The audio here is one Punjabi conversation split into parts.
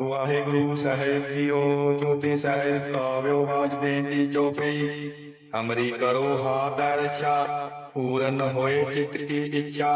ਵਾਹਿਗੁਰੂ ਸਾਹਿਬ ਜੀਓ ਚੋਟੀ ਸਾਹਿਬ ਕਾਵਿਓ ਬਾਜ ਬੇਨਤੀ ਚੋਪਈ ਹਮਰੀ ਕਰੋ ਹਾ ਰਛਾ, ਪੂਰਨ ਹੋਏ ਚਿਤ ਕੀ ਇੱਛਾ।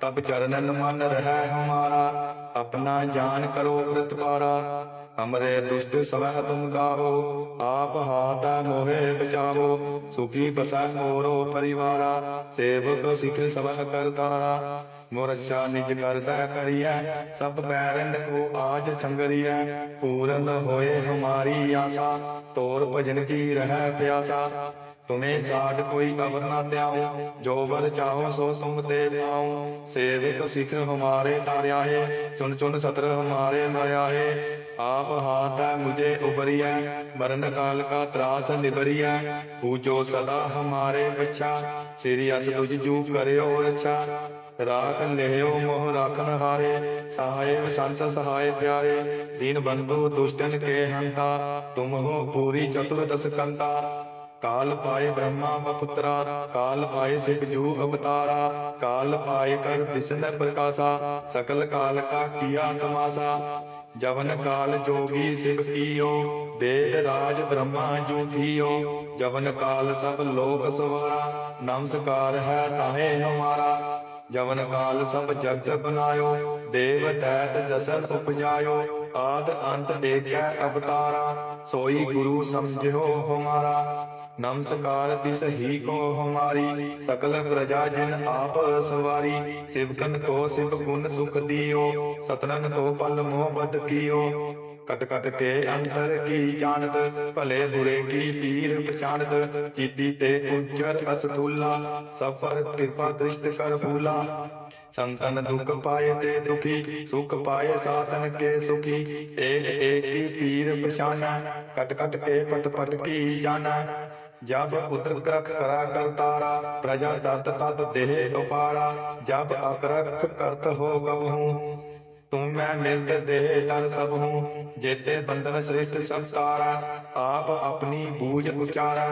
ਤਬ ਚਰਨਨ ਮਨ ਰਹਿ ਹਮਾਰਾ, ਆਪਣਾ ਜਾਨ ਕਰੋ ਪ੍ਰਤਪਾਰਾ। ਹਮਰੇ ਦੁਸ਼ਟ ਸਵੈ ਤੁਮ ਗਾਵੋ ਆਪ ਹਾਥ ਮੋਹਿ ਬਚਾਵੋ ਸੁਖੀ ਬਸੈ ਮੋਰੋ ਪਰਿਵਾਰਾ ਸੇਵਕ ਸਿਖ ਸਵੈ ਕਰਤਾਰਾ ਮੋਰਛਾ ਨਿਜ ਕਰਦਾ ਕਰੀਐ ਸਭ ਬੈਰਨ ਕੋ ਆਜ ਸੰਗਰੀਐ ਪੂਰਨ ਹੋਏ ਹਮਾਰੀ ਆਸਾ ਤੋਰ ਭਜਨ ਕੀ ਰਹਿ ਪਿਆਸਾ ਤੁਮੇ ਸਾਧ ਕੋਈ ਅਵਰ ਨਾ ਤਿਆਉ ਜੋ ਬਰ ਚਾਹੋ ਸੋ ਤੁਮ ਤੇ ਪਾਉ ਸੇਵਕ ਸਿਖ ਹਮਾਰੇ ਤਾਰਿਆ ਹੈ ਚੁਨ ਚੁਨ ਸਤਰ ਹਮਾਰੇ ਮਾਇਆ ਹੈ ਆਪ ਹਾਥ ਹੈ ਮੁਝੇ ਉਬਰਿਐ, ਮਰਨ ਕਾਲ ਕਾ ਤਰਾਸ ਨਿਬਰਿਐ ਪੂਜੋ ਸਦਾ ਹਮਾਰੇ ਬੱਚਾ ਸ੍ਰੀ ਅਸ ਤੁਝ ਜੂ ਕਰਿਓ ਰਛਾ। ਰਾਖ ਲਿਓ ਮੋਹ ਰਾਖਨ ਹਾਰੇ ਸਹਾਇ ਸੰਤ ਸਹਾਇ ਪਿਆਰੇ। ਦੀਨ ਬੰਧੂ ਦੁਸ਼ਟਨ ਕੇ ਹੰਤਾ, ਤੁਮ ਹੋ ਪੂਰੀ ਚਤੁਰਦਸ ਕੰਤਾ। ਕਾਲ ਪਾਏ ਬ੍ਰਹਮਾ ਬਪੁੱਤਰਾ ਕਾਲ ਪਾਏ ਸਿਖ ਜੂ ਅਵਤਾਰਾ। ਕਾਲ ਪਾਏ ਕਰ ਵਿਸ਼ਨ ਪ੍ਰਕਾਸ਼ਾ, ਸਕਲ ਕਾਲ ਕਾ ਕੀਆ ਤਮਾਸਾ। ਜਵਨ ਕਾਲ ਜੋਗੀ ਸਿਵ ਕੀਓ ਦੇਹ ਰਾਜ ਬ੍ਰਹਮਾ ਜੂ ਥੀਓ। ਜਵਨ ਕਾਲ ਸਭ ਲੋਕ ਸਵਾਰਾ, ਨਮਸਕਾਰ ਹੈ ਤਾਹੇ ਹਮਾਰਾ। ਜਵਨ ਕਾਲ ਸਭ ਜਗਤ ਬਨਾਇਓ, ਦੇਵ ਤੈਤ ਜਸਨ ਉਪਜਾਇਓ। ਆਦ ਅੰਤ ਦੇਖੈ ਅਵਤਾਰਾ, ਸੋਈ ਗੁਰੂ ਸਮਝਿਓ ਹਮਾਰਾ। ਨਮਸਕਾਰ ਤਿਸ ਹੀ ਕੋ ਹਮਾਰੀ, ਸਕਲ ਪ੍ਰਜਾ ਜਿਨ ਆਪ ਸਵਾਰੀ। ਸਿਵਕਨ ਕੋ ਸਿਵ ਗੁਣ ਸੁਖ ਦਿਓ, ਸਤਨਨ ਕੋ ਪਲ ਮੋਹ ਬਦ ਕੀਓ। ਕਟ ਕਟ ਕੇ ਅੰਤਰ ਕੀ ਜਾਣਤ, ਭਲੇ ਬੁਰੇ ਕੀ ਪੀਰ ਪਛਾਣਤ। ਚੀਤੀ ਤੇ ਕੁਚਰ ਅਸਤੂਲਾ ਸਫਰ ਕਿਰਪਾ ਦ੍ਰਿਸ਼ਟ ਕਰ ਫੂਲਾ। ਸੰਤਨ ਦੁਖ ਪਾਏ ਤੇ ਦੁਖੀ, ਸੁਖ ਪਾਏ ਸਾਧਨ ਕੇ ਸੁਖੀ। ਏਕ ਏਕ ਪੀਰ ਪਛਾਨਾ ਕਟ ਕਟ ਕੇ ਪਟ ਪਟ ਕੀ ਜਾਣਾ। ਜਬ ਉਦਰਕ੍ਰਖ ਕਰਾ ਕਰਤਾਰਾ, ਪ੍ਰਜਾ ਤਤ ਤਤ ਦੇਹ ਉਪਾਰਾ, ਜਬ ਅਕਰਖ ਕਰਤ ਹੋ ਗਵਹੂ ਤੂੰ ਮੈਂ ਮਿਲਤ ਦੇਹ ਤਨ ਸਭ ਹੂੰ ਜੇਤੇ ਬੰਦਨ ਸ੍ਰਿਸ਼ਟ ਸਭ ਤਾਰਾ, ਆਪ ਆਪਣੀ ਬੂਝ ਉਚਾਰਾ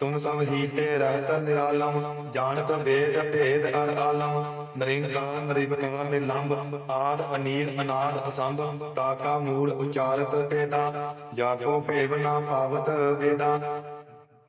ਤੁਮ ਸਭ ਹੀਤੇ ਰਹਿਤ ਨਿਰਾਲਮ ਜਾਣਤ ਵੇਦ ਭੇਦ ਅਰ ਆਲਮ ਨਰਿੰਕਾਰ ਨਰਿਵਕਾਰ ਨਿਲੰਬ, ਆਦ ਅਨੀਲ ਅਨਾਦ ਅਸੰਭ ਤਾਕਾ ਮੂਲ ਉਚਾਰਤ ਪੇਦਾ ਜਾਗੋ ਭੇਵ ਨਾ ਭਾਵਤ ਵੇਦਾ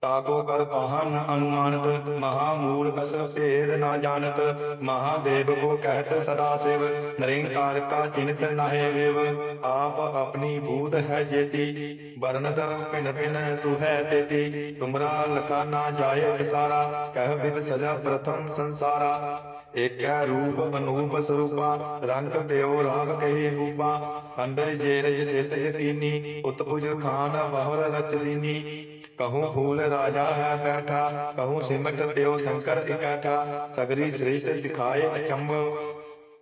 ਤਾਕੋ ਕਰ ਕਹਨ ਅਨੁਮਾਨਤ ਮਹਾਮੂਲ ਅਸ ਭੇਦ ਨਾ ਜਾਣਤ, ਮਹਾਦੇਵ ਕੋ ਕਹਿਤ ਸਦਾ ਸਿਵ, ਨਿਰੰਕਾਰ ਕਾ ਚਿੰਤ ਨਾਹਿ ਵਿਵ, ਆਪ ਆਪਣੀ ਬੂਧ ਹੈ ਜੇਤੀ ਵਰਨਤ ਪਿਨ ਪਿਨ ਤੂ ਹੈ ਤੇਤੀ, ਤੁਮਰਾ ਲਖਾ ਨਾ ਜਾਏ ਸਾਰਾ ਕਹਿ ਵਿਦ ਸਜਾ ਪ੍ਰਥਮ ਸੰਸਾਰਾ। ਏਕੈ ਰੂਪ ਅਨੂਪ ਸਰੂਪਾ, ਰੰਗ ਪਿਓ ਰਾਗ ਕਹੇ ਰੂਪਾ, ਅੰਡਰ ਜੇ ਰਜ ਯਕੀਨੀ ਉਤਪੁਜ ਖਾਨ ਵਹਰ ਰਚ ਦੀਨੀ ਕਹੂੰ ਫੂਲ ਰਾਜਾ ਹੈ ਬੈਠਾ ਕਹੂੰ ਸਿਮਟ ਦਿਓ ਸ਼ੰਕਰ ਇਕੱਠਾ ਸਗਰੀ ਸ੍ਰਿਸ਼ਟ ਦਿਖਾਏ ਅਚੰਭ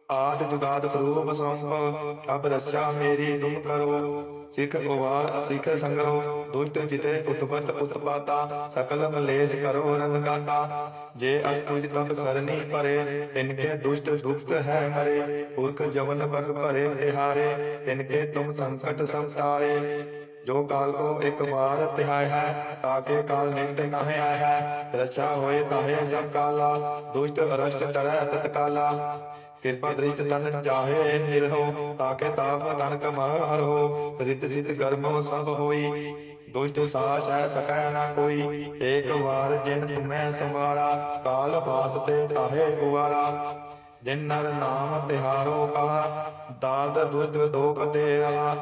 ਆਦ ਜੁਗਾਦ ਸਰੂਪ ਸੰਪ ਅਬ ਰਸਾ ਮੇਰੀ ਤੁਮ ਕਰੋ ਸਿੱਖ ਉਵਾਰ ਸਿੱਖ ਸੰਗਰੋ ਦੁਸ਼ਟ ਜਿਤੇ ਉਤਪਤ ਉਤਪਾਤਾ ਸਕਲ ਮਲੇਜ ਕਰੋ ਰੰਗਾਤਾ ਜੇ ਅਸਤੁਜ ਤਪ ਸਰਨੀ ਪਰੇ ਤਿਨ ਕੇ ਦੁਸ਼ਟ ਦੁਖਤ ਹੈ ਮਰੇ ਪੁਰਖ ਜਵਨ ਬਗ ਭਰੇ ਤਿਹਾਰੇ ਤਿਨ ਕੇ ਤੁਮ ਸੰਕਟ ਸੰਸਾਰੇ ਜੋ ਕਾਲ ਕੋ ਇੱਕ ਵਾਰ ਤਿਹਾਇ ਹੈ ਤਾਕੇ ਕਾਲ ਨਿਕਟ ਨਾਹਿ ਆਇ ਹੈ। ਰਚਾ ਹੋਏ ਤਾਹੇ ਸਭ ਕਾਲਾ, ਦੁਸ਼ਟ ਅਰਸ਼ਟ ਟਰੈ ਤਤਕਾਲਾ ਕਿਰਪਾ ਦ੍ਰਿਸ਼ਟ ਤਨ ਚਾਹੇ ਨਿਰਹੋ ਤਾਕੇ ਤਾਪ ਤਨ ਕਮਹ ਹਰੋ ਰਿਤ ਸਿਤ ਕਰਮੋ ਸਭ ਹੋਈ, ਦੁਸ਼ਟ ਸਾਸ ਹੈ ਸਕੈ ਨਾ ਕੋਈ। ਏਕ ਵਾਰ ਜਿਨ ਤੁਮੈ ਸੰਵਾਰਾ, ਕਾਲ ਬਾਸ ਤੇ ਤਾਹੇ ਗੁਵਾਰਾ। ਜਿਨ ਨਰ ਨਾਮ ਤਿਹਾਰੋ ਕਹਾ ਦਾਤ ਦੁਸ਼ਟ ਦੋਖ ਤੇਰਾ।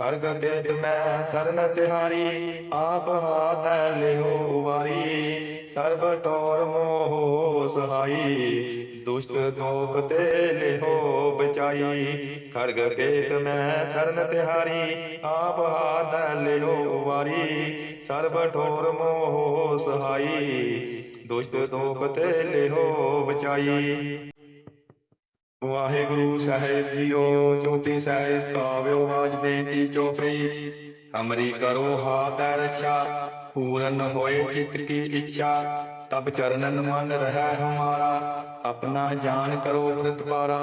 ਰਹਾ ਕਰ ਮੈਂ ਸਰਨ ਤਿਹਾਰੀ, ਆਪ ਹਾਥ ਲਿਓ ਵਾਰੀ। ਸਰਬ ਟੋਰ ਮੋਹ ਸਹਾਈ, ਦੁਸ਼ਟ ਦੋਖ ਤੇ ਲਿਓ ਬਚਾਈ। ਖੜਗ ਗਗੇ ਮੈਂ ਸਰਨ ਤਿਹਾਰੀ, ਆਪ ਹਾਥ ਲਿਓ ਵਾਰੀ। ਸਰਬ ਠੋਰ ਮੋਹ ਸਹਾਈ, ਦੁਸ਼ਟ ਦੋਖ ਤੇ ਲਿਓ ਬਚਾਈ। ਵਾਹਿਗੁਰੂ ਸਾਹਿਬ ਜੀਓ ਚੋਟੀ ਸਾਹਿਬ ਕਾਵਿਓ ਬਾਜ ਬੇਨਤੀ ਚੋਪਈ ਹਮਰੀ ਕਰੋ ਹਾਥ ਰਛਾ, ਪੂਰਨ ਹੋਏ ਚਿਤ ਕੀ ਇੱਛਾ। ਤਬ ਚਰਨਨ ਮਨ ਰਹਿ ਹਮਾਰਾ, ਆਪਣਾ ਜਾਨ ਕਰੋ ਪ੍ਰਤਪਾਰਾ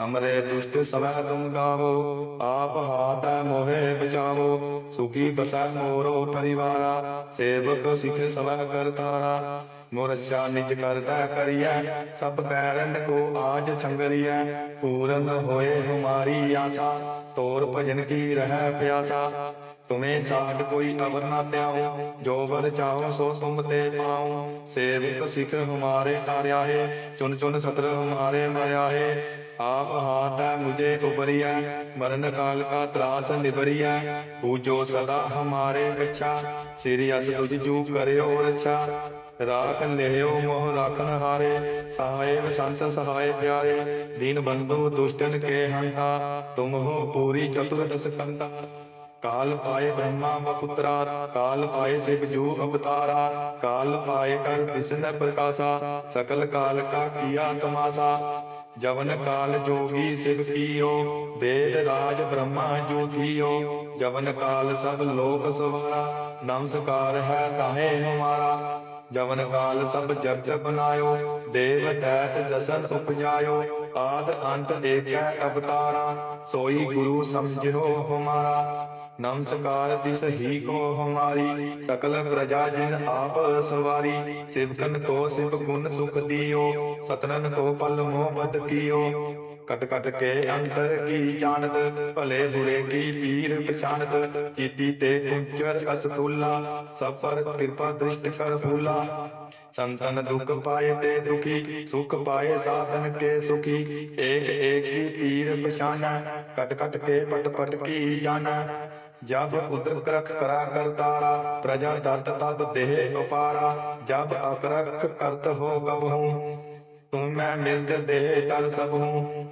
ਹਮਰੇ ਦੁਸ਼ਟ ਸਵੈ ਤੁਮ ਗਾਵੋ, ਆਪ ਹਾਥ ਮੋਹਿ ਬਚਾਵੋ। ਸੁਖੀ ਬਸੈ ਮੋਰੋ ਪਰਿਵਾਰਾ, ਸੇਵਕ ਸਿਖ ਸਵੈ ਕਰਤਾਰਾ। ਮੁਰਸ਼ਾ ਨਿਜ ਕਰਦਾ ਕਰਿਆ ਸਭ ਪੈਰਨ ਕੋ ਆਜ ਸੰਗਰੀਆ ਪੂਰਨ ਹੋਏ ਹਮਾਰੀ ਆਸਾ, ਤੋਰ ਭਜਨ ਕੀ ਰਹਿ ਪਿਆਸਾ। ਤੁਮੇ ਸਾਥ ਕੋਈ ਅਵਰ ਨਾ ਤਿਆਉ ਜੋ ਵਰ ਚਾਹੋ ਸੋ ਤੁਮ ਤੇ ਪਾਉ। ਸੇਵਕ ਸਿਖ ਹਮਾਰੇ ਤਾਰਿਆ ਹੈ ਚੁਨ ਚੁਨ ਸਤਰ ਹਮਾਰੇ ਮਾਇਆ ਹੈ ਆਪ ਹਾਤਾ ਮੁਝੇ ਉਬਰਿਆ ਮਰਨ ਕਾਲ ਕਾ ਤਰਾਸ ਨਿਬਰਿਆ ਪੂਜੋ ਸਦਾ ਹਮਾਰੇ ਵਿਚਾ ਸ੍ਰੀ ਅਸ ਤੁਜ ਜੂ ਕਰਿਓ ਰਛਾ। ਰਾਖ ਲਿਓ ਮੋਹ ਰਾਖਨ ਹਾਰੇ ਸਹਾਇ ਸੰਤ ਸਹਾਇ ਪਿਆਰੇ, ਦੀਨ ਬੰਧੂ ਦੁਸ਼ਟਨ ਕੇ ਹੰਤਾ, ਤੁਮ ਹੋ ਪੂਰੀ ਚਤੁਰਦਸ ਕੰਤਾ ਕਾਲ ਪਾਏ ਬ੍ਰਹਮਾ ਵਪੁੱਤਰਾ ਕਾਲ ਪਾਏ ਸਿਵ ਜੂ ਅਵਤਾਰਾ, ਕਾਲ ਪਾਏ ਕਰ ਵਿਸ਼ਨ ਪ੍ਰਕਾਸ਼ਾ, ਸਕਲ ਕਾਲ ਕਾ ਕੀਆ ਤਮਾਸਾ। ਜਵਨ ਕਾਲ ਜੋਗੀ ਸਿਵ ਕੀਓ, ਵੇਦ ਰਾਜ ਬ੍ਰਹਮਾ ਜੋਤੀਓ ਜਵਨ ਕਾਲ ਸਭ ਲੋਕ ਸਵਾਰਾ, ਨਮਸਕਾਰ ਹੈ ਤਾਹੇ ਹਮਾਰਾ। ਜਵਨ ਕਾਲ ਸਭ ਜਗਤ ਬਨਾਇਓ ਦੇਵ ਦੈਤ ਜਸਨ ਉਪਜਾਇਓ। ਆਦ ਅੰਤ ਏਕੈ ਅਵਤਾਰਾ। ਸੋਈ ਗੁਰੂ ਸਮਝਿਓ ਹਮਾਰਾ। ਨਮਸਕਾਰ ਦਿਸ ਹੀ ਕੋ ਹਮਾਰੀ। ਸਕਲ ਪ੍ਰਜਾ ਜਿਨ ਆਪ ਸਵਾਰੀ ਸਿਵਕਨ ਕੋ ਸਿਵ ਗੁਣ ਸੁਖ ਦਿਓ। ਸਤਨਨ ਕੋ ਪਲ ਮੋਹ ਮਤ ਕੀਓ। ਕਟ ਕਟ ਕੇ ਅੰਤਰ ਕੀ ਜਾਣਤ, ਭਲੇ ਬੁਰੇ ਕੀ ਪੀਰ ਪਛਾਣਤ ਚੀਤੀ ਤੇ ਪੁੰਚਰ ਅਸਤੂਲਾ, ਸਭ ਪਰ ਕਿਰਪਾ ਦ੍ਰਿਸ਼ਟ ਕਰ ਫੂਲਾ। ਸੰਤਨ ਦੁਖ ਪਾਏ ਤੇ ਦੁਖੀ, ਸੁਖ ਪਾਏ ਸਾਧਨ ਕੇ ਸੁਖੀ। ਏਕ ਏਕ ਕੀ ਪੀਰ ਪਛਾਣਾ ਕਟ ਕਟ ਕੇ ਪਟ ਪਟ ਕੀ ਜਾਣਾ। ਜਬ ਉਦਰ ਕਰਖ ਕਰਾ ਕਰਤਾਰਾ ਪ੍ਰਜਾ ਦਤ ਤਬ ਦੇਹ ਉਪਾਰਾ। ਜਬ ਅਕਰਖ ਕਰਤ ਹੋ ਕਬਹੂ ਤੂੰ ਮੈਂ ਮਿਲਦ ਦੇ ਤਰ ਸਭੂ,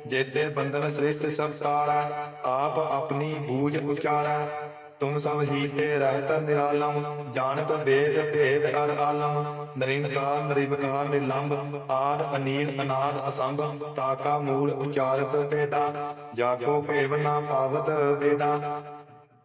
ਜੇਤੇ ਬੰਧਨ ਸ੍ਰਿਸ਼ਟ ਸਭ ਤਾਰਾ ਆਪ ਆਪਣੀ ਬੂਝ ਉਚਾਰਾ। ਤੁਮ ਸਭ ਹੀਤੇ ਰਹਿਤ ਨਿਰਾਲਮ ਜਾਣਤ ਵੇਦ ਭੇਦ ਅਰ ਆਲਮ। ਨਰਿੰਕਾਰ ਨਰਿਵਕਾਰ ਨਿਲੰਬ, ਆਦ ਅਨੀਲ ਅਨਾਦ ਅਸੰਭ ਤਾਕਾ ਮੂਲ ਉਚਾਰਤ ਭੇਦਾ। ਜਾਗੋ ਭੇਵ ਨਾ ਪਾਵਤ ਵੇਦਾ।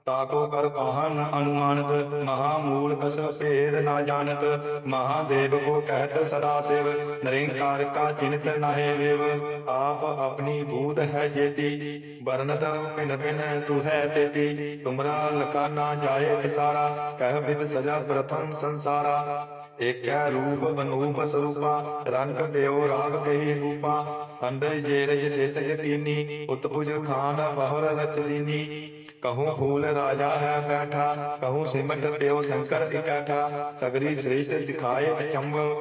ਤਾਕੋ ਕਰ ਕਹਾ ਨ ਅਨੁਮਾਨਤ ਮਹਾ ਮੂਲ ਕਸ ਭੇਦ ਨਾ ਜਾਣਤ, ਮਹਾਦੇਵ ਕੋ ਕਹਿਤ ਸਦਾ ਸਿਵ, ਨਿਰੰਕਾਰ ਕਾ ਚਿੰਤ ਨਹਿ ਵਿਵ, ਆਪ ਆਪਣੀ ਬੂਧ ਹੈ ਜੇਤੀ ਵਰਨਤ ਭਿਨ ਭਿਨ ਤੂ ਹੈ ਤੇਤੀ, ਤੁਮਰਾ ਲਕਾ ਨਾ ਜਾਏ ਵਿਸਾਰਾ, ਕਹਿ ਵਿਦ ਸਜਾ ਪ੍ਰਥਮ ਸੰਸਾਰਾ, ਏਕੈ ਰੂਪ ਅਨੂਪ ਸਰੂਪਾ, ਰੰਗ ਬਿਓ ਰਾਗ ਕਹੀ ਰੂਪਾ ਅੰਦਰ ਜੇ ਰਜ ਸੇਤਕ ਤੀਨੀ ਉਤਪੁਜ ਖਾਨ ਬਹਰ ਰਚ ਦੀਨੀ ਕਹੂੰ ਫੂਲ ਰਾਜਾ ਹੈ ਬੈਠਾ, ਕਹੂੰ ਸਿਮਟ ਪਿਓ ਸ਼ੰਕਰ ਇਕੱਠਾ ਸਗਰੀ ਸ੍ਰਿਸ਼ਟ ਸਿਖਾਏ ਅਚੰਭਵ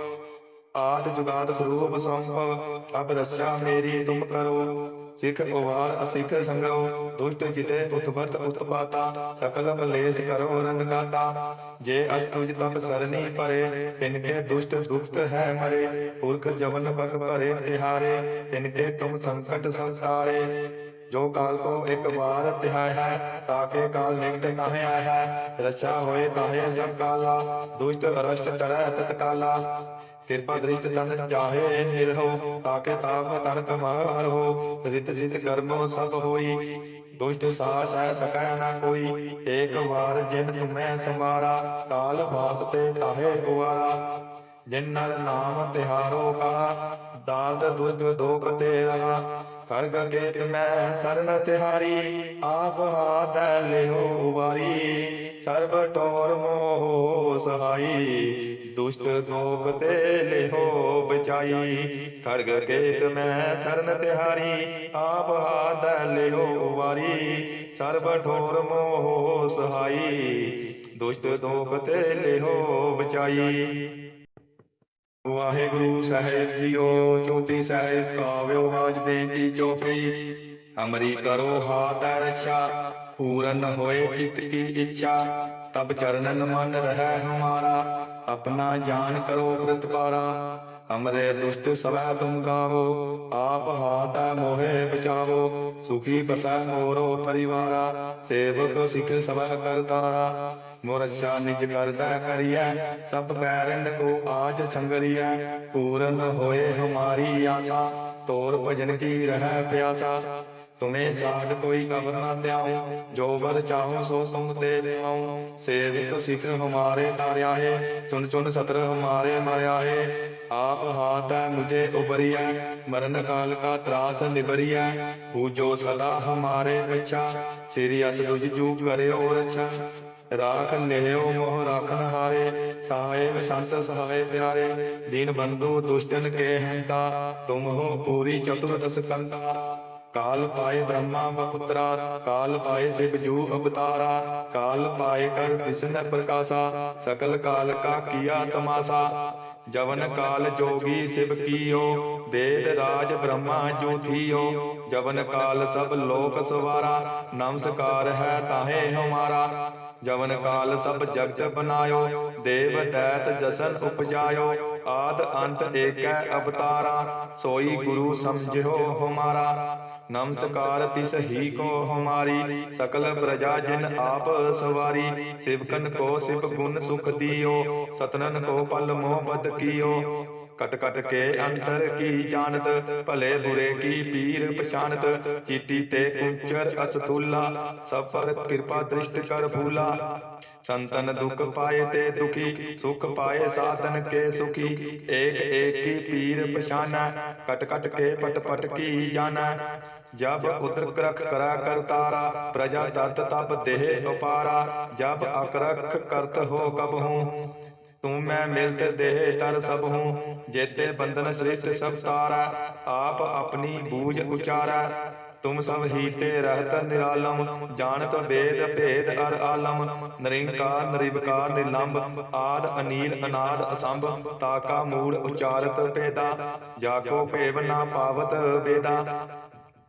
ਆਦ ਜੁਗਾਦ ਸਰੂਪ ਸੰਭਵ ਅਬ ਰਸਾ ਮੇਰੀ ਤੁਮ ਕਰੋ। ਸਿੱਖ ਉਵਾਰ ਅਸਿੱਖ ਸੰਗੋ ਦੁਸ਼ਟ ਜਿਤੇ ਉਤਪਤ ਉਤਪਾਤਾ ਸਕਲ ਮਲੇਸ਼ ਕਰੋ ਰੰਗਾਤਾ ਜੇ ਅਸਤੁਜ ਤਪ ਸਰਨੀ ਪਰੇ, ਤਿਨ ਕੇ ਦੁਸ਼ਟ ਦੁਖਤ ਹੈ ਮਰੇ। ਪੁਰਖ ਜਵਨ ਬਗ ਭਰੇ ਤਿਹਾਰੇ, ਤਿਨ ਕੇ ਤੁਮ ਸੰਕਟ ਸੰਸਾਰੇ। ਜੋ ਕਾਲ ਕੋ ਇੱਕ ਵਾਰ ਤਿਹਾ ਹੈ, ਤਾਕੇ ਕਾਲ ਨਿਕਟ ਨਾਹਿ ਆਇਆ ਰਛਾ ਹੋਏ ਤਾਹੇ ਸਭ ਕਾਲਾ, ਦੁਸ਼ਟ ਅਰਸ਼ਟ ਕਰੈ ਤਤ ਕਾਲਾ। ਕਿਰਪਾ ਦ੍ਰਿਸ਼ਟ ਤਨ ਚਾਹੇ ਨਿਰਹੋ ਤਾਕੇ ਤਾਪ ਤਨ ਤਮਾਰ ਹੋ। ਰਿਤ ਜਿਤ ਕਰਮੋ ਸਭ ਹੋਈ, ਦੁਸ਼ਟ ਸਾਸ ਹੈ ਸਕੈ ਨਾ ਕੋਈ। ਏਕ ਵਾਰ ਜਿਨ ਤੁਮੈ ਸਮਾਰਾ ਕਾਲ ਵਾਸਤੇ ਤਾਹੇ ਗੁਆਰਾ ਜਿਨ ਨਾਲ ਨਾਮ ਤਿਹਾਰੋ ਕਾ ਦਾਤ ਦੁਸ਼ਟ ਦੋਖ ਤੇ ਰਹਾ ਖਰਗ ਕੇਤ ਮੈਂ ਸਰਨ ਤਿਹਾਰੀ, ਆਪ ਹਾਦੈ ਲਿਓ ਵਾਰੀ। ਸਰਬ ਟੋਰ ਮੋਹ ਸਹਾਈ, ਦੁਸ਼ਟ ਦੋਗ ਤੇ ਲਿਓ ਬਚਾਈ। ਖੜਗ ਕੇਤ ਮੈਂ ਸਰਨ ਤਿਹਾਰੀ, ਆਪ ਹਾਦ ਲਿਓ ਵਾਰੀ। ਸਰਬ ਠੋਰ ਮੋਹ ਸਹਾਈ, ਦੁਸ਼ਟ ਦੋਬ ਤੇ ਲਿਓ ਬਚਾਈ। ਵਾਹਿਗੁਰੂ ਸਾਹਿਬ ਜੀਓ ਸਾਹਿਬ ਕਾਵਿਓ ਬਾਜ ਬੇਨਤੀ ਚੋਪਈ ਹਮਰੀ ਕਰੋ ਹਾਥ ਰਛਾ ਪੂਰਨ ਹੋਏ ਚਿਤ ਕੀ ਇੱਛਾ, ਤਬ ਚਰਨਨ ਮਨ ਰਹਿ ਹਮਾਰਾ, ਆਪਣਾ ਜਾਨ ਕਰੋ ਪ੍ਰਤਪਾਰਾ ਹਮਰੇ ਦੁਸ਼ਟ ਸਭੈ ਤੁਮ ਗਾਵੋ, ਆਪ ਹਾਥ ਮੋਹਿ ਬਚਾਵੋ। ਸੁਖੀ ਪ੍ਰਸਾਦ ਮੋਰੋ ਪਰਿਵਾਰਾ, ਸੇਵਕ ਸਿਖ ਸਭਾ ਕਰਤਾਰਾ। ਮੁਰਸ਼ਾ ਨਿਜ ਕਰਦਾ ਕਰੀਐ, ਸਭ ਪੈਰੰਡ ਕੋ ਆਜ ਸੰਗਰੀਐ। ਪੂਰਨ ਹੋਏ ਹਮਾਰੀ ਆਸਾ, ਤੋਰ ਭਜਨ ਕੀ ਰਹਿ ਪਿਆਸਾ। ਤੁਮੇ ਸਾਡ ਕੋਈ ਕਬਰ ਨਾ ਧਿਆਉ ਜੋ ਵਰ ਚਾਹੋ ਸੋ ਤੁਮ ਤੇ ਦੇਵਾਉ ਸੇਵਿਤ ਸਿਖ ਹਮਾਰੇ ਤਾਰਿਆ ਹੈ ਚੁਨ ਚੁਨ ਸਤਰ ਹਮਾਰੇ ਮਾਰਿਆ ਹੈ ਆਪ ਹਾਥ ਹੈ ਮੁਝੇ ਉਬਰੀਆ ਮਰਨ ਕਾਲ ਕਾ ਤਰਾਸ ਨਿਬਰੀਆ ਹੂ ਜੋ ਸਦਾ ਹਮਾਰੇ ਬਚਾ ਸ੍ਰੀ ਅਸ ਤੁਜ ਜੂ ਕਰਿਓ ਰਛਾ। ਰਾਖ ਨਿਹਓ ਮੋਹ ਰਾਖਨ ਹਾਰੇ ਸਹਾਇ ਸੰਤ ਸਹਾਇ ਪਿਆਰੇ। ਦੀਨ ਬੰਧੂ ਦੁਸ਼ਟਨ ਕੇ ਹੰਤਾ, ਤੁਮ ਹੋ ਪੂਰੀ ਚਤੁਰ ਦਸ ਕੰਤਾ। ਕਾਲ ਪਾਏ ਬ੍ਰਹਮਾ ਬਪੁੱਤਰਾ ਕਾਲ ਪਾਏ ਸਿਵ ਜੂ ਅਵਤਾਰਾ, ਕਾਲ ਪਾਏ ਕਰ ਵਿਸ਼ਨ ਪ੍ਰਕਾਸ਼ਾ, ਸਕਲ ਕਾਲ ਕਾ ਕੀਆ ਤਮਾਸਾ। ਜਵਨ ਕਾਲ ਜੋਗੀ ਸਿਵ ਕੀਓ, ਵੇਦ ਰਾਜ ਬ੍ਰਹਮਾ ਜੋਥੀਓ ਜਵਨ ਕਾਲ ਸਭ ਲੋਕ ਸਵਾਰਾ, ਨਮਸਕਾਰ ਹੈ ਤਾਹੇ ਹਮਾਰਾ। ਜਵਨ ਕਾਲ ਸਭ ਜਗਤ ਬਨਾਇਓ, ਦੇਵ ਦੈਤ ਜਸਨ ਉਪਜਾਇਓ। ਆਦ ਅੰਤ ਏਕੈ ਅਵਤਾਰਾ, ਸੋਈ ਗੁਰੂ ਸਮਝਿਓ ਹਮਾਰਾ। ਨਮਸਕਾਰ ਤਿਸ ਹੀ ਕੋ ਹਮਾਰੀ ਸਕਲ ਪ੍ਰਜਾ ਜਿਨ ਆਪ ਸਵਾਰੀ, ਸਿਵਕਨ ਕੋ ਸਿਵ ਗੁਣ ਸੁਖ ਦਿਓ, ਸਤਨਨ ਕੋ ਪਲ ਮੋਹ ਬਦ ਕੀਓ। ਕਟ ਕਟ ਕੇ ਅੰਤਰ ਕੀ ਜਾਣਤ, ਭਲੇ ਬੁਰੇ ਕੀ ਪੀਰ ਪਛਾਨਤ ਚੀਤੀ ਤੇ ਕੁੰਚਰ ਅਸਤੂਲਾ ਸਭ ਪਰ ਕਿਰਪਾ ਦ੍ਰਿਸ਼ਟ ਕਰ ਭੂਲਾ। ਸੰਤਨ ਦੁਖ ਪਾਏ ਤੇ ਦੁਖੀ, ਸੁਖ ਪਾਏ ਸਾਧਨ ਕੇ ਸੁਖੀ। ਏਕ ਏਕ ਕੀ ਪੀਰ ਪਛਾਨਾ, ਕਟ ਕਟ ਕੇ ਪਟ ਪਟ ਕੀ ਜਾਣਾ ਜਬ ਉਦਰਕ ਰਖ ਕਰਾ ਕਰਤਾਰਾ ਪ੍ਰਜਾ ਦਰਦ ਤਬ ਦੇਹ ਉਪਾਰਾ ਜਬ ਅਕਰਖ ਕਰਤ ਹੋ ਕਬ ਹੂੰ ਤੂੰ ਮੈਂ ਮਿਲਤ ਦੇਹ ਤਰ ਸਭ ਹੂੰ। ਜੇਤੇ ਬੰਧਨ ਸ੍ਰਿਸ਼ਟ ਸਭ ਤਾਰਾ ਆਪ ਆਪਣੀ ਬੂਝ ਉਚਾਰਾ। ਤੁਮ ਸਭ ਹੀ ਤੇ ਰਹਿਤ ਨਿਰਾਲਮ। ਜਾਣਤ ਵੇਦ ਭੇਦ ਅਰ ਆਲਮ। ਨਰਿੰਕਾਰ ਨਿਰਵਿਕਾਰ ਨਿਲੰਬ ਆਦ ਅਨੀਲ ਅਨਾਦ ਅਸੰਭ। ਤਾਕਾ ਮੂੜ ਉਚਾਰਤ ਭੇਦਾ। ਜਾ ਕੋ ਭੇਵ ਨਾ ਪਾਵਤ ਵੇਦਾ।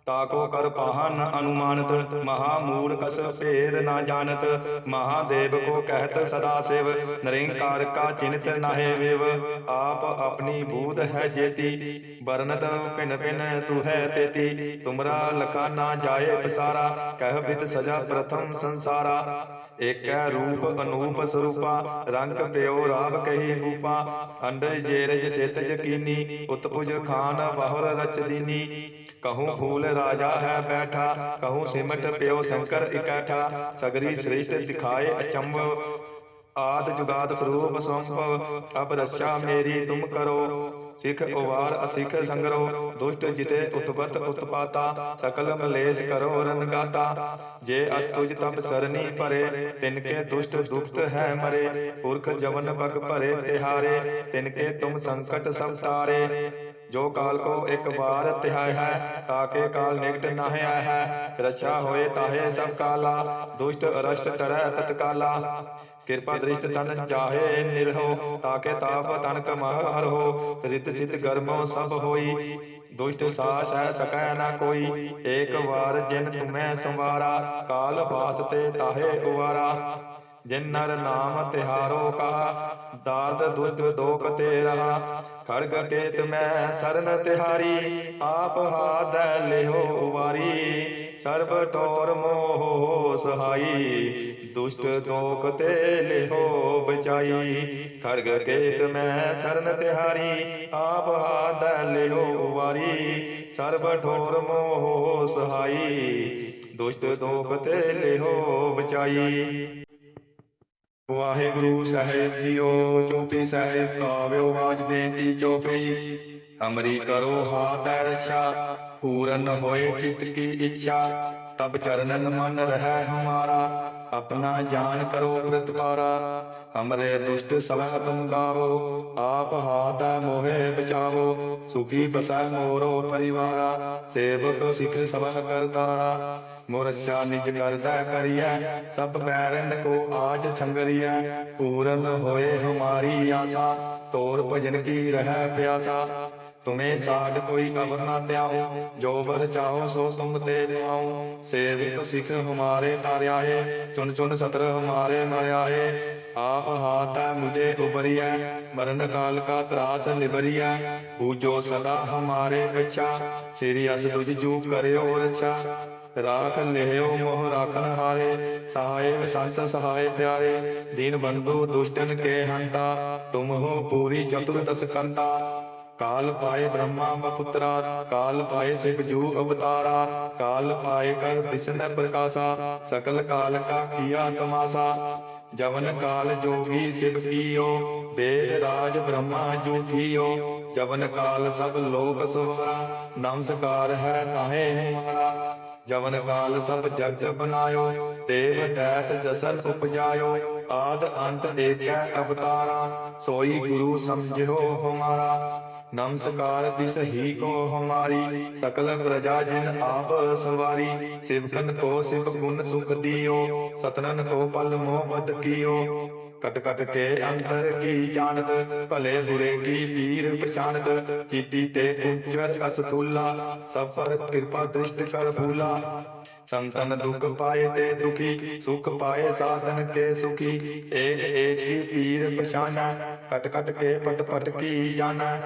ਤਾਕੋ ਕਰ ਪਾਹਨ ਅਨੁਮਾਨਤ, ਮਹਾ ਮੂੜ ਕਸ ਭੇਦ ਨਾ ਜਾਣਤ, ਮਹਾਦੇਵ ਕੋ ਕਹਿਤ ਸਦਾ ਸਿਵ, ਨਰਿੰਕਾਰ ਕਾ ਚਿੰਤ ਨਾਹਿ ਵਿਵ, ਆਪ ਆਪਣੀ ਬੂਧ ਹੈ ਜੇਤੀ ਬਰਨਤ ਭਿਨ ਭਿਨ ਤੂ ਹੈ ਤੇਤੀ, ਤੁਮਰਾ ਲਖਾ ਨਾ ਜਾਏ ਪਸਾਰਾ, ਕਹਿ ਬਿਦ ਸਜਾ ਪ੍ਰਥਮ ਸੰਸਾਰਾ। ਏਕੈ ਰੂਪ ਅਨੂਪ ਸਰੂਪਾ, ਰੰਗ ਪਿਓ ਰਾਵ ਕਹੀ ਭੂਪਾ ਅੰਡਜ ਜੇਰਜ ਸੇਤ ਯਕੀਨੀ ਉਤਪੁਜ ਖਾਨ ਬਹੁਰ ਰਚ ਦੀਨੀ। ਕਹੂੰ ਫੂਲ ਰਾਜਾ ਹੈ ਬੈਠਾ, ਕਹੂੰ ਸਿਮਟ ਪਿਓ ਸ਼ੰਕਰ ਇਕੱਠਾ, ਸਗਰੀ ਸ੍ਰਿਸ਼ਟ ਦਿਖਾਏ ਅਚੰਭ। ਆਦ ਜੁਗਾਦ ਸਰੂਪ ਸੰਭਵ ਅਬ ਰੱਛਾ ਮੇਰੀ ਤੁਮ ਕਰੋ। ਸਿਖ ਉਵਾਰ ਅਸਿਖ ਸੰਗਰੋ, ਦੁਸ਼ਟ ਜਿਤੇ ਉਤਪਤ ਉਤਪਾਤਾ, ਸਕਲ ਮਲੇਸ਼ ਕਰੋ ਰਨਗਾਤਾ ਜੇ ਅਸ ਤੁਜ ਤਬ ਸਰਨੀ ਭਰੇ ਤਿਨ ਕੇ ਦੁਸ਼ਟ ਦੁਖਤ ਹੈ ਮਰੇ। ਪੁਰਖ ਜਵਨ ਬਗ ਭਰੇ ਤਿਹਾਰੇ, ਤਿਨ ਕੇ ਤੁਮ ਸੰਕਟ ਸਭ ਤਾਰੇ ਜੋ ਕਾਲ ਕੋ ਇੱਕ ਵਾਰ ਤਿਹਾਇ ਹੈ ਤਾਕੇ ਕਾਲ ਨਿਕਟ ਨਾਹਿ ਆਇ ਹੈ। ਰਛਾ ਹੋਏ ਤਾਹੇ ਸਭ ਕਾਲਾ, ਦੁਸ਼ਟ ਅਰਸ਼ਟ ਕਰੈ ਤਤਕਾਲਾ। ਕਿਰਪਾ ਦ੍ਰਿਸ਼ਟ ਤਨ ਚਾਹੇ ਨਿਰਹੋ ਤਾਕੇ ਤਾਪ ਤਨ ਕਮਹ ਹਰਹੋ ਰਿਤ ਸਿਤ ਗਰਮੋ ਸਭ ਹੋਈ, ਦੁਸ਼ਟ ਸਾਸ ਹੈ ਸਕੈ ਨਾ ਕੋਈ। ਏਕ ਵਾਰ ਜਿਨ ਤੁਮੈ ਸੰਵਾਰਾ, ਕਾਲ ਬਾਸ ਤੇ ਤਾਹੇ ਉਵਾਰਾ। ਜਿਨ ਨਰ ਨਾਮ ਤਿਹਾਰੋ ਕਹਾ, ਦਾਤ ਦੁਸ਼ਟ ਦੋਖ ਤੇ ਰਹਾ। ਖੜਗ ਟੇਤ ਮੈਂ ਸਰਨ ਤਿਹਾਰੀ, ਆਪ ਹਾਦੈ ਲਿਹੋ ਵਾਰੀ। ਸਰਬ ਟੋਰ ਮੋਹ ਸਹਾਈ, ਦੁਸ਼ਟ ਦੋਖ ਤੇ ਲਿਹੋ ਬਚਾਈ। ਖੜਗ ਕੇਤ ਮੈਂ ਸਰਨ ਤਿਹਾਰੀ, ਆਪ ਹਾਦੈ ਲਿਹੋ ਵਾਰੀ। ਸਰਬ ਠੋਰ ਮੋਹ ਸਹਾਈ, ਦੁਸ਼ਟ ਦੋਖ ਤੇ ਲਿਹੋ ਬਚਾਈ। ਵਾਹਿਗੁਰੂ ਸਾਹਿਬ ਜੀਓ, ਚੋਪੀ ਸਾਹਿਬ ਕਾਵਿਓ ਬਾਜ ਬੇਨਤੀ ਚੋਪਈ ਹਮਰੀ ਕਰੋ ਹਾਥ ਰਛਾ, ਪੂਰਨ ਹੋਏ ਚਿਤ ਕੀ ਇੱਛਾ। ਤਬ ਚਰਨਨ ਮਨ ਰਹਿ ਹਮਾਰਾ, ਆਪਣਾ ਜਾਨ ਕਰੋ ਪ੍ਰਤਪਾਰਾ ਹਮਰੇ ਦੁਸ਼ਟ ਸਭਾ ਤੁਮ ਗਾਵੋ, ਆਪ ਹਾਥ ਮੋਹਿ ਬਚਾਵੋ। ਸੁਖੀ ਬਸੈ ਮੋਰੋ ਪਰਿਵਾਰਾ, ਸੇਵਕ ਸਿਖ ਸਭਾ ਕਰਤਾਰਾ। ਮੁਰਛਾ ਨਿਜ ਕਰਦਾ ਕਰੀਐ, ਸਭ ਬੈਰਨ ਕੋ ਆਜ ਸੰਗਰੀਐ ਪੂਰਨ ਹੋਏ ਹਮਾਰੀ ਆਸਾ, ਤੋਰ ਭਜਨ ਕੀ ਰਹਿ ਪਿਆਸਾ। ਤੁਮੇ ਸਾਧ ਕੋਈ ਕਬਰ ਨਾ ਤਿਆਓ ਜੋ ਬਰ ਚਾਹੋ ਸੋ ਤੁਮ ਤੇ ਪਾਉ ਸੇਵਕ ਸਿਖ ਹਮਾਰੇ ਤਾਰਿਆਏ ਚੁਨ ਚੁਨ ਸਤਰ ਹਮਾਰੇ ਮਰਿਆਏ ਆਪ ਹਾਥ ਮੁਝੇ ਉਬਰਿਐ ਮਰਨ ਕਾਲ ਕਾ ਤਰਾਸ ਨਿਬਰਿਐ ਪੂਜੋ ਸਦਾ ਹਮਾਰੇ ਅੱਛਾ ਸ੍ਰੀ ਅਸ ਤੁਝ ਜੂ ਕਰਿਓ ਰਛਾ। ਰਾਖ ਲਿਓ ਮੋਹ ਰਾਖਨ ਹਾਰੇ, ਸਹਾਏ ਵਿਸੰਸ ਸਹਾਏ ਪਿਆਰੇ, ਦੀਨ ਬੰਧੂ ਦੁਸ਼ਟਨ ਕੇ ਹੰਤਾ, ਤੁਮ ਹੋ ਪੂਰੀ ਚਤੁਰਦਸ ਕੰਤਾ। ਕਾਲ ਪਾਏ ਬ੍ਰਹਮਾ ਬਪੁੱਤਰਾ ਕਾਲ ਪਾਏ ਸਿਵ ਜੂ ਅਵਤਾਰਾ, ਕਾਲ ਪਾਏ ਕਰ ਵਿਸ਼ਨ ਪ੍ਰਕਾਸ਼ਾ, ਸਕਲ ਕਾਲ ਕਾ ਕੀਆ ਤਮਾਸਾ। ਜਵਨ ਕਾਲ ਜੋਗੀ ਸਿਵ ਕੀਓ ਵੇਦ ਰਾਜ ਬ੍ਰਹਮਾ ਜੂਥੀਓ ਜਵਨ ਕਾਲ ਸਭ ਲੋਕ ਸਵਾਰਾ ਨਮਸਕਾਰ ਹੈ ਤਾਹੇ ਹਮਾਰਾ। ਜਵਨ ਕਾਲ ਸਭ ਜਗਤ ਬਨਾਇਓ ਦੇਵ ਦੈਤ ਜਸਰ ਉਪਜਾਇਓ। ਆਦ ਅੰਤ ਏਕੈ ਅਵਤਾਰਾ। ਸੋਈ ਗੁਰੂ ਸਮਝਿਓ ਹਮਾਰਾ। ਨਮਸਕਾਰ ਦਿਸ ਹੀ ਕੋ ਹਮਾਰੀ। ਸਕਲ ਪ੍ਰਜਾ ਜਿਨ ਆਪ ਸਵਾਰੀ। ਸਿਵਕਨ ਕੋ ਸਿਵ ਗੁਣ ਸੁਖ ਦਿਓ। ਸਤਨਨ ਕੋ ਪਲ ਮੋਹ ਮਤ ਕੀਓ। ਕਟ ਕਟ ਤੇ ਅੰਤਰ ਕੀ ਜਾਣਤ, ਭਲੇ ਬੁਰੇ ਕੀ ਪੀਰ ਪਛਾਣਤ। ਚੀਤੀ ਤੇ ਪੁੰਚਵਤ ਅਸਤੁਲਾ, ਸਭ ਪਰ ਕਿਰਪਾ ਦ੍ਰਿਸ਼ਟ ਕਰ ਭੂਲਾ। ਸੰਤਨ ਦੁਖ ਪਾਏ ਤੇ ਦੁਖੀ, ਸੁਖ ਪਾਏ ਸਾਧਨ ਕੇ ਸੁਖੀ। ਏਕ ਏਕ ਹੀ ਪੀਰ ਪਛਾਨਾ, ਕਟ ਕਟ ਕੇ ਪਟ ਪਟ ਕੀ ਜਾਣਾ।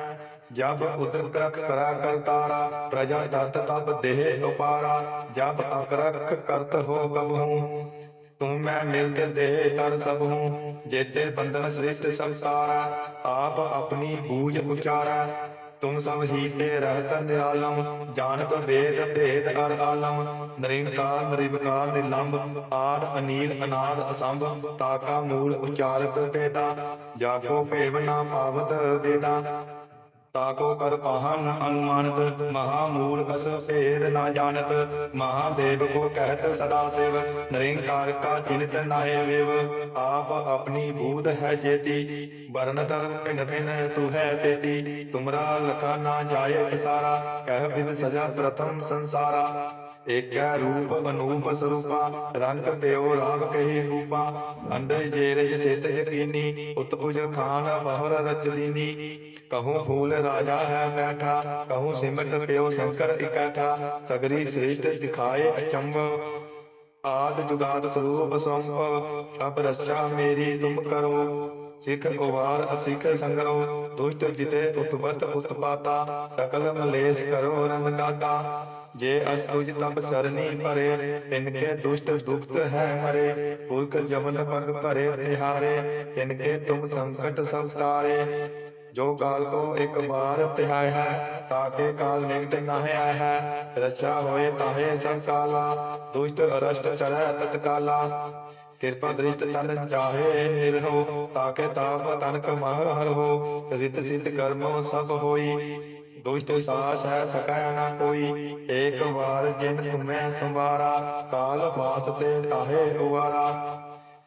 ਜਬ ਉਦਰ ਕਰਖ ਕਰਾ ਕਰਤਾਰਾ ਪ੍ਰਜਾ ਤਤ ਤਬ ਦੇਹ ਉਪਾਰਾ। ਜਬ ਅਕਰਖ ਕਰਤ ਹੋ ਕਬਹੂ ਤੂੰ ਮੈਂ ਮਿਲਤ ਦੇਹ ਤਰ ਸਭ ਹੂੰ ਜੇਤੇ ਬੰਧਨ ਸ੍ਰਿਸ਼ਟ ਸਭ ਸਾਰਾ, ਆਪ ਆਪਣੀ ਬੂਝ ਉਚਾਰਾ। ਤੁਮ ਸਭ ਹੀ ਤੇ ਰਹਤ ਨਿਰਾਲਮ ਜਾਣਤ ਵੇਦ ਭੇਦ ਅਰ ਆਲਮ। ਨਰਿੰਕਾਰ ਨਰਿਵਕਾਰ ਨਿਲੰਬ, ਆਦ ਅਨੀਲ ਅਨਾਦ ਅਸੰਭ ਤਾਕਾ ਮੂਲ ਉਚਾਰਤ ਭੇਦਾ। ਜਾ ਕੋ ਭੇਵ ਨਾ ਪਾਵਤ ਵੇਦਾ। ਤਾਕੋ ਕਰ ਪਾਹਨ ਅਨੁਮਾਨਤ ਮਹਾ ਮੂਰਖਸ ਭੇਦ ਨਾ ਜਾਣਤ, ਮਹਾਦੇਵ ਕੋ ਕਹਿਤ ਸਦਾ ਸਿਵ, ਨਿਰੰਕਾਰ ਕਾ ਚਿੰਤ ਨਾਏ ਵਿਵ, ਆਪ ਆਪਣੀ ਬੂਧ ਹੈ ਜੇਤੀ ਵਰਨਤ ਭਿਨ ਭਿਨ ਤੂ ਹੈ ਤੇਤੀ, ਤੁਮਰਾ ਲਖਾ ਨਾ ਜਾਏ ਵਿਸਾਰਾ, ਕਹਿ ਬਿਨ ਸਜਾ ਪ੍ਰਥਮ ਸੰਸਾਰਾ। ਏਕਾ ਰੂਪ ਅਨੂਪ ਸਰੂਪਾ, ਰੰਗ ਪਿਓ ਰਾਗ ਕਹੇ ਰੂਪਾ, ਅੰਡੇ ਜੇਰੇ ਸੇਤ ਯਕੀਨੀ ਉਤਪੁਜ ਖਾਨ ਬਹਰ ਰਚਦੀਨੀ ਕਹੂੰ ਫੂਲ ਰਾਜਾ ਹੈ ਬੈਠਾ, ਕਹੂੰ ਸਿਮਟ ਪਿਓ ਸ਼ੰਕਰ ਇਕੱਠਾ, ਸਗਰੀ ਸੇਟ ਦਿਖਾਏ ਅਚੰਭਵ ਆਦ ਜੁਗਾਦ ਸਰੂਪ ਸੰਭਵ ਅਬ ਰਸ਼ਾ ਮੇਰੀ ਤੁਮ ਕਰੋ। ਸਿੱਖ ਉਵਾਰ ਅਸਿੱਖ ਸੰਗਰੋ, ਦੁਸ਼ਟ ਜਿਤੇ ਉਤਪਤ ਉਤਪਾਤਾ, ਸਕਲ ਮਲੇਸ਼ ਕਰੋ ਰੰਗਦਾਤਾ ਜੇ ਅਸ ਤੁਜ ਤਪ ਸਰਨੀ ਪਰੇ ਤਿਨ ਕੇ ਦੁਸ਼ਟ ਦੁਖਤ ਹੈ ਮਰੇ। ਪੁਰਖ ਜਮਨ ਪਗ ਭਰੇ ਤਿਹਾਰੇ, ਤਿਨ ਕੇ ਤੁਮ ਸੰਕਟ ਸੰਸਾਰੇ। ਜੋ ਕਾਲ ਕੋ ਇੱਕ ਵਾਰ ਧਿਆਇ ਹੈ, ਤਾਂ ਕੇ ਕਾਲ ਨਿਕਟ ਨਾਹਿ ਆਇ ਹੈ। ਰਚਾ ਹੋਏ ਤਾਹੇ ਸੰਸਾਲਾ ਦੁਸ਼ਟ ਅਰਸ਼ਟ ਚੜੈ ਤਤਕਾਲਾ। ਕਿਰਪਾ ਦ੍ਰਿਸ਼ਟ ਤਨ ਚਾਹੇ ਨਿਰਹੋ ਤਾਕੇ ਤਾਪ ਤਨ ਕਮਹ ਹਰਹੋ ਰਿਤ ਸਿਤ ਕਰਮ ਸਭ ਹੋਈ, ਦੁਸ਼ਟ ਸਾਸ ਹੈ ਸਕੈ ਨਾ ਕੋਈ। ਏਕ ਵਾਰ ਜਿਨ ਤੁਮੈ ਸੰਵਾਰਾ, ਕਾਲ ਵਾਸਤੇ ਤਾਹੇ ਉਵਾਰਾ।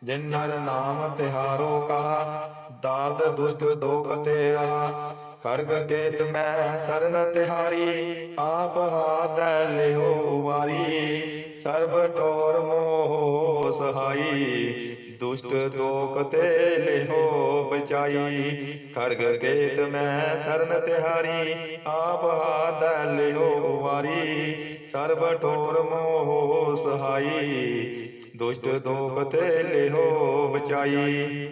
ਜਿਨ ਨਰ ਨਾਮ ਤਿਹਾਰੋ ਕਹਾ ਦਾਤ, ਦੁਸ਼ਟ ਦੋਖ ਤੇਰਾ ਖਰਗ ਕੇਤ ਮੈਂ ਸਰਨ ਤਿਹਾਰੀ, ਆਪ ਹਾਥ ਲਿਓ ਵਾਰੀ, ਸਰਬ ਟੋਰ ਮੋਹ ਸਹਾਈ, ਦੁਸ਼ਟ ਦੋਖ ਤੇ ਲਿਓ ਬਚਾਈ ਖੜਗ ਕੇਤ ਮੈਂ ਸਰਨ ਤਿਹਾਰੀ, ਆਪ ਹਾਥ ਲਿਓ ਵਾਰੀ, ਸਰਬ ਟੋਰ ਮੋਹ ਸਹਾਈ, ਦੁਸ਼ਟ ਦੋਖ ਤੇ ਲਿਓ ਬਚਾਈ